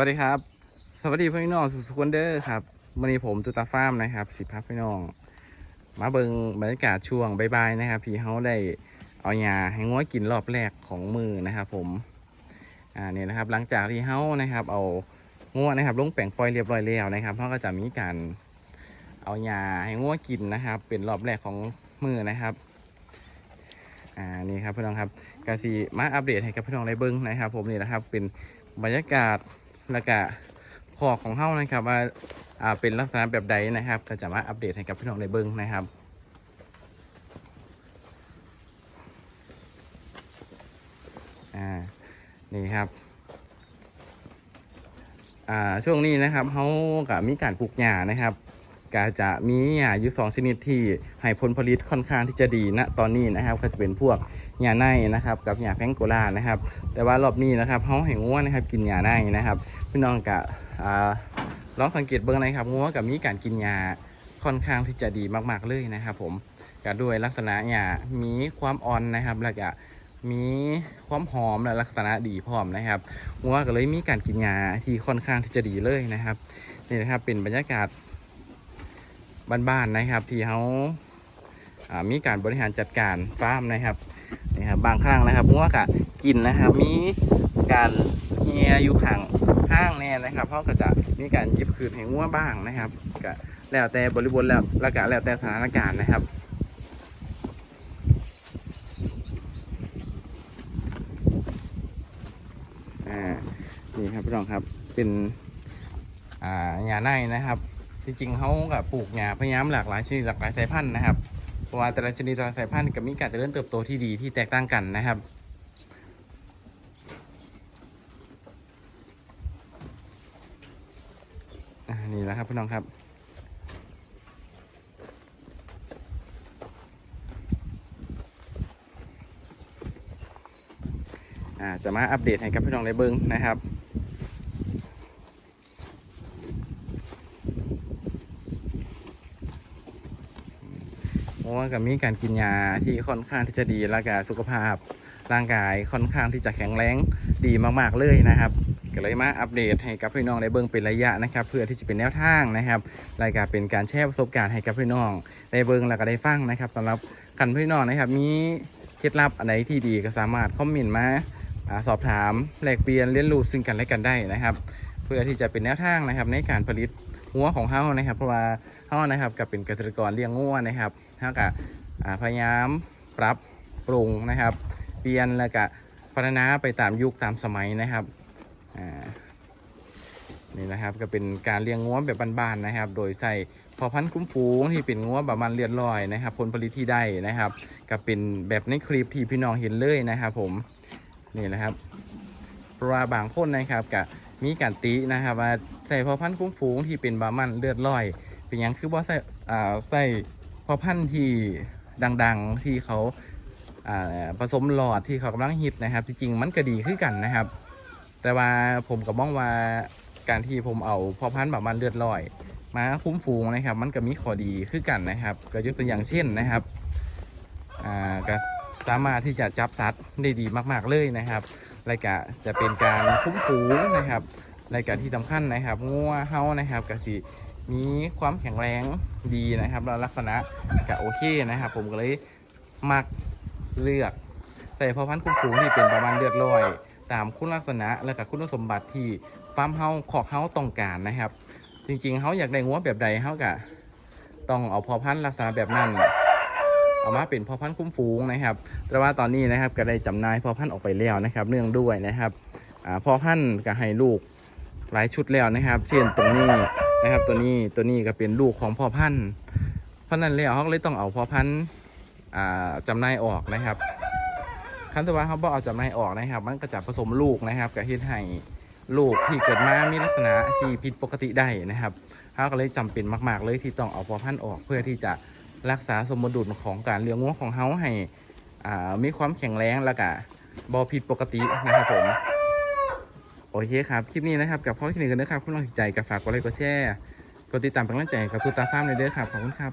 วัสดีครับ สวัสดีพี่น้องสุขคนเดอร์ครับวันนี้ผมตุตาฟาร์มนะครับสิพับพี่น้อง มาเบิงบรรยากาศช่วงบายๆนะครับที่เขาได้เอายาให้ง้อยกินรอบแรกของมือนะครับผมอ่าเนี่ยนะครับหลังจากที่เขานะครับ เอาง้วนะครับลงแป่งปล่อยเรียบร้อยแล้วนะครับเขาก็จะมีการเอายาให้ง้วกินนะครับ เป็นรอบแรกของมือนะครับอ่านี่ครับพี่น้องครับกาซีมาอัปเดตให้กับพี่น้องได้เบิ้งนะครับ ผมนี่นะครับเป็นบรรยากาศ แล้วก็ขอของเฮ้านะครับว่าอ่าเป็นลักษณะแบบใดนะครับ ก็จะมาอัปเดตให้กับพี่น้องได้เบิ้งนะครับอ่านี่ครับอ่าช่วงนี้นะครับเขากับมีการปลูกหญ้านะครับก็จะมีหญ้าอยู่สองชนิดที่ให้ผลผลิตค่อนข้างที่จะดีณตอนนี้นะครับ ก็จะเป็นพวกหญ้าในนะครับ กับหญ้าแพงโกลานะครับ แต่ว่ารอบนี้นะครับเขาให้งัวนะครับ กินหยาได้นะครับ พี่น้องกะลองสังเกตเบิ้งนะครับงัวกับมีการกินยาค่อนข้างที่จะดีมาก ๆเลยนะครับผมก็ด้วยลักษณะยามีความอ่อนนะครับแล้วก็มีความหอมและลักษณะดีพร้อมนะครับงัวก็เลยมีการกินยาที่ค่อนข้างที่จะดีเลยนะครับนี่นะครับเป็นบรรยากาศบ้านๆนะครับ ที่เขาามีการบริหารจัดการฟาร์มนะครับนี่ครับบางครั้งนะครับเพราะว่ากะกินนะครับ มีการเฮียอยู่ข้าง ห้างแน่นะครับเพราะก็จะมีการยิบคืนให้งัวบ้างนะครับก็แล้วแต่บริบทแล้วแล้วก็แล้วแต่สถานการณ์นะครับอ่านี่ครับพี่น้องครับเป็นอ่าหญ้าในนะครับจริงๆเขากับปลูกหญ้าพยายามหลากหลายชนิดหลากหลายสายพันธุ์นะครับเพราะว่าแต่ละชนิดแต่ละสายพันธุ์ก็มีการเจริญเติบโตที่ดีที่แตกต่างกันนะครับ นี่แหละครับพี่น้องครับ อ่าจะมาอัปเดตให้กับพี่น้องได้เบิ้งนะครับพราะว่ากับมีการกินยาที่ค่อนข้างที่จะดีแล้วก็สุขภาพ ร่างกายค่อนข้างที่จะแข็งแรงดีมาก ๆ เลยนะครับ ก็เลยมาอัปเดตให้กับพี่น้องได้เบิ่งเป็นระยะนะครับ เพื่อที่จะเป็นแนวทางนะครับ รายการเป็นการแชร์ประสบการณ์ให้กับพี่น้องได้เบิ่งแล้วก็ได้ฟังนะครับสำหรับคันพี่น้องนะครับ มีเคล็ดลับอันไหนที่ดีก็สามารถคอมเมนต์มาสอบถามแลกเปลี่ยนเรียนรู้ซึ่งกันและกันได้นะครับ เพื่อที่จะเป็นแนวทางนะครับ ในการผลิตหัวของเฮานะครับ เพราะว่าเฮานะครับกับเป็นเกษตรกรเลี้ยงงัวนะครับเฮากับพยายามปรับปรุงนะครับ เปลี่ยนแล้วก็พัฒนาไปตามยุคตามสมัยนะครับ อ่านี่นะครับก็เป็นการเลี้ยงงัวแบบบ้านๆนะครับ โดยใส่พอพันธุ์คุ้มฟูงที่เป็นงัวแบบมันเรียนลอยนะครับ ผลผลิตที่ได้นะครับ ก็เป็นแบบในคลิปที่พี่น้องเห็นเลยนะครับ ผมนี่นะครับเพราะว่าบางคนนะครับกับมีการตินะครับว่าใส่พอพันธุ์คุ้มฟูงที่เป็นบามันเลือดลอย เป็นหยังคือว่าใส่อ่าใส่พอพันธุ์ที่ดังๆที่เขาอ่าผสมหลอดที่เขากำลังฮิตนะครับ จริงๆมันก็ดีขึ้นกันนะครับ แต่ว่าผมก็มองว่าการที่ผมเอาพอพันธุ์แบบมันเลือดลอย มาคุ้มฟูงนะครับ มันก็มีข้อดีขึ้นกันนะครับ ก็ยกตัวอย่างเช่นนะครับอ่าก็สามารถที่จะจับสัตว์ได้ดีมาก ๆเลยนะครับรายการจะเป็นการคุ้มฟูงนะครับรายการที่สำคัญนะครับงัวเฮานะครับก็สิมีความแข็งแรงดีนะครับแล้วลักษณะก็โอเคนะครับ ผมก็เลยมักเลือกใส่พอพันธุ์คุ้มฟูงที่เป็นประมาณเลือดลอย ตามคุณลักษณะและกับคุณสมบัติที่ฟาร์มเฮาขอกเฮาต้องการนะครับ จริงๆเฮาอยากได้งัวแบบใดเฮากะต้องเอาพอพันธุ์ลักษณะแบบนั้นเอามาเป็นพอพันธุ์คุ้มฟูงนะครับ แต่ว่าตอนนี้นะครับก็ได้จำนายพอพันธุ์ออกไปแล้วนะครับ เนื่องด้วยนะครับอ่าพอพันธุ์ก็ให้ลูกหลายชุดแล้วนะครับ เช่นตรงนี้นะครับ ตัวนี้ตัวนี้ก็เป็นลูกของพ่อพันธุ์เพราะนั้นแล้วเขาก็เลยต้องเอาพอพันธุ์จำนายออกนะครับ คันแต่ว่าเขาบอกเอาจำหน่ายออกนะครับ มันก็จะผสมลูกนะครับกับเฮ็ดให้ลูกที่เกิดมามีลักษณะที่ผิดปกติได้นะครับเขาก็เลยจำเป็นมาก ๆ เลยที่ต้องเอาพอพันธุ์ออกเพื่อที่จะรักษาสมดุลของการเลี้ยงวัวของเฮาให้อ่ามีความแข็งแรงแล้วก็บอผิดปกตินะครับผมโอเคครับ คลิปนี้นะครับ กับพ่อคลินิกกันนะครับคุณลองติดใจกับฝากกดไลค์กดแชร์กดติดตามเป็นกำลังใจกับทุตาฟ้าร์มเลยเด้อครับขอบคุณครับ